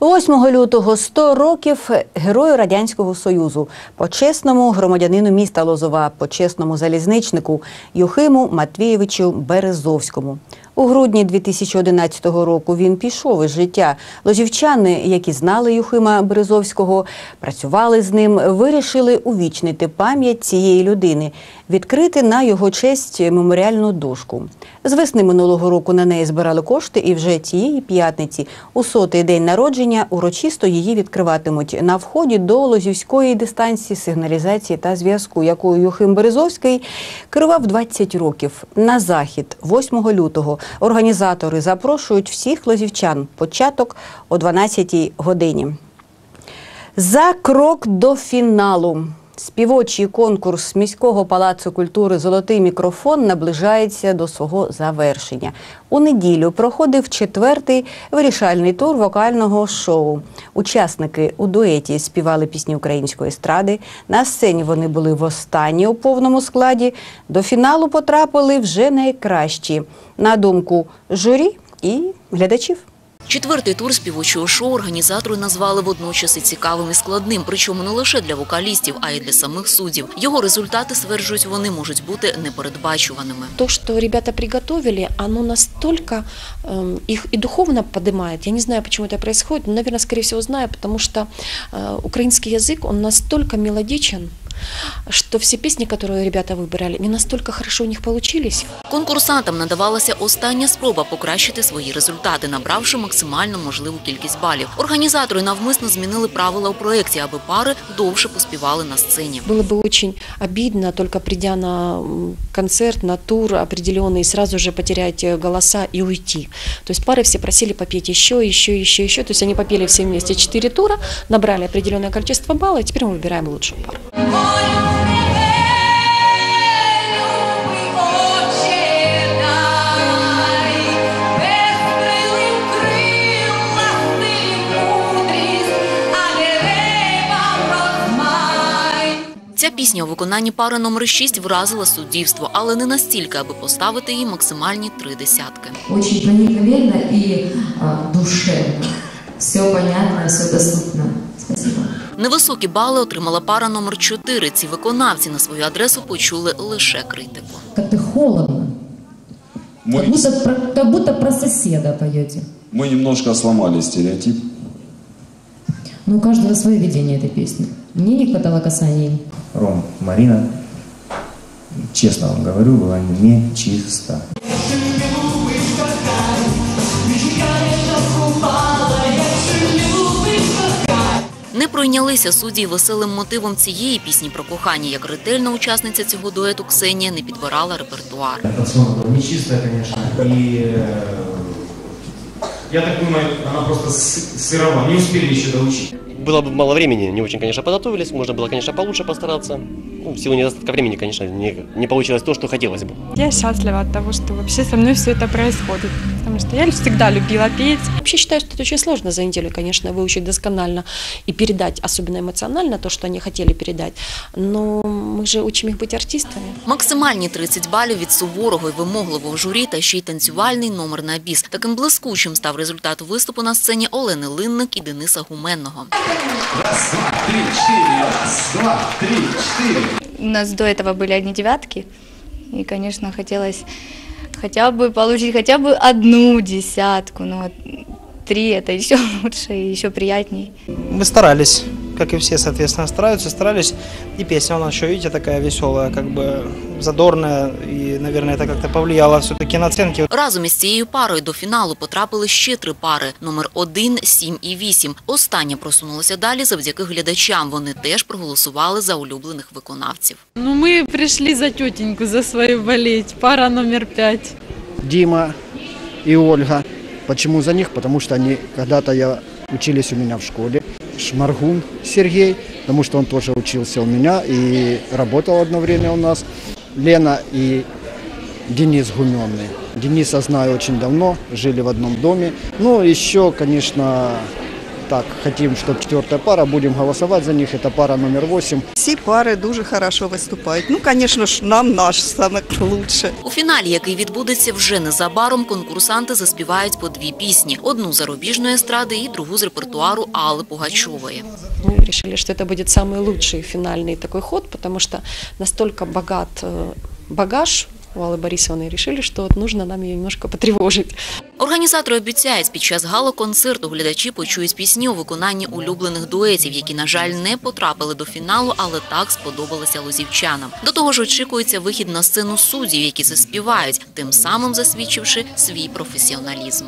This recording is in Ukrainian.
8 лютого 100 років герою радянського союзу, почесному громадянину міста Лозова, почесному залізничнику Юхиму Матвійовичу Березовському. У грудні 2011 року він пішов із життя. Лозівчани, які знали Юхима Березовського, працювали з ним, вирішили увічнити пам'ять цієї людини, відкрити на його честь меморіальну дошку. З весни минулого року на неї збирали кошти, і вже цієї п'ятниці, у сотий день народження, урочисто її відкриватимуть на вході до Лозівської дистанції сигналізації та зв'язку, якою Юхим Березовський керував 20 років. На захід, 8 лютого, організатори запрошують всіх лозівчан. Початок о 12 годині. За крок до фіналу. Співочий конкурс міського палацу культури Золотий мікрофон наближається до свого завершення. У неділю проходив четвертий вирішальний тур вокального шоу. Учасники у дуеті співали пісні української естради. На сцені вони були востаннє у повному складі. До фіналу потрапили вже найкращі на думку журі і глядачів. Четвертий тур співочого шоу організатори назвали водночас і цікавим і складним, причому не лише для вокалістів, а й для самих суддів. Його результати, стверджують вони, можуть бути непередбачуваними. То, что ребята приготовили, оно настолько эм, их и духовно поднимает. Я не знаю, почему это происходит, но, наверное, скорее всего, знаю, потому что э, украинский язык, он настолько мелодичен, что все песни, которые ребята выбирали, не настолько хорошо у них получились. Конкурсантам надавалася остання спроба покращити свої результати, набравши максимально можливу кількість балів. Організатори навмисно змінили правила у проєкті, аби пари довше поспівали на сцені. Было бы очень обидно, только придя на м, концерт, на тур определенный, сразу же потерять э, голоса и уйти. То есть пары все просили попеть еще, еще, еще, еще. То есть они попели все вместе четыре тура, набрали определенное количество баллов, и теперь мы выбираем лучшую пару. Ця пісня у виконанні пари номер 6 вразила суддівство, але не настільки, аби поставити їй максимальні три десятки. Очень проникновенно а, душевно. Все понятно, все доступно. Спасибо. Невисокі бали отримала пара номер 4 Ці виконавці на свою адресу почули лише критику. Как-то холодно. Как Мы, будто, про, как будто про соседа поете. мы немножко сломали стереотип. Но у каждого свое видение этой песни. Мне не хватало касаний. Ром, Марина, честно вам говорю, была не чиста. пройнялися судді й веселим мотивом цієї пісні про кохання, як ретельна учасниця цього дуету Ксенія не підбирала репертуар. Эта сцена была нечистая, конечно, и э, Я так понимаю, она просто сы- сырова, не успели еще доучить. Было бы мало времени, не очень, конечно, подготовились. Можно было, конечно, получше постараться. Ну, в силу недостатка времени, конечно, не, не получилось то, что хотелось бы. Я счастлива от того, что вообще со мной все это происходит. Потому что я всегда любила петь. Вообще считаю, что это очень сложно за неделю, конечно, выучить досконально и передать, особенно эмоционально, то, что они хотели передать. Но мы же учим их быть артистами. Максимальні 30 балів від суворого і вимогливого журі та ще й танцювальний номер на біс. Таким блискучим став результат виступу на сцені Олени Линник і Дениса Гуменного. У нас до этого были одни девятки, и, конечно, хотелось хотя бы получить хотя бы одну десятку, но вот три это еще лучше и еще приятней. Мы старались, как и все, соответственно, стараются, старались. И песня у нас еще, видите, такая веселая, как бы задорная. И, наверное, это как-то повлияло все-таки на оценки. Разом із цією парою до фіналу потрапили ще три пари – номер 1, 7 і 8. Остання просунулася далі завдяки глядачам. Вони теж проголосували за улюблених виконавців. Ну, мы пришли за тетеньку, за свою болеть. Пара номер пять. Дима и Ольга. Почему за них? Потому что они когда-то я учились у меня в школе. Шмаргун Сергей, потому что он тоже учился у меня и работал одно время у нас. Лена и Денис Гуменный. Дениса знаю очень давно, жили в одном доме. Ну, еще, конечно, так хотим, чтобы четвертая пара, будем голосовать за них. Это пара номер 8. Всі пари дуже хорошо виступають. Ну, звісно ж, нам наш саме лучше. У фіналі, який відбудеться вже незабаром, конкурсанти заспівають по дві пісні: одну зарубіжної естради і другу з репертуару Алли Пугачової. Мы решили, что это будет самый лучший финальный такой ход, потому что настолько богат э, багаж у Аллы Борисовны, и решили, что вот нужно нам ее немножко потревожить. Організатори обіцяють, під час гала-концерту глядачі почують пісні у виконанні улюблених дуетів, які, на жаль, не потрапили до фіналу, але так сподобалися лозівчанам. До того ж, очікується вихід на сцену суддів, які заспівають, тим самим засвідчивши свій професіоналізм.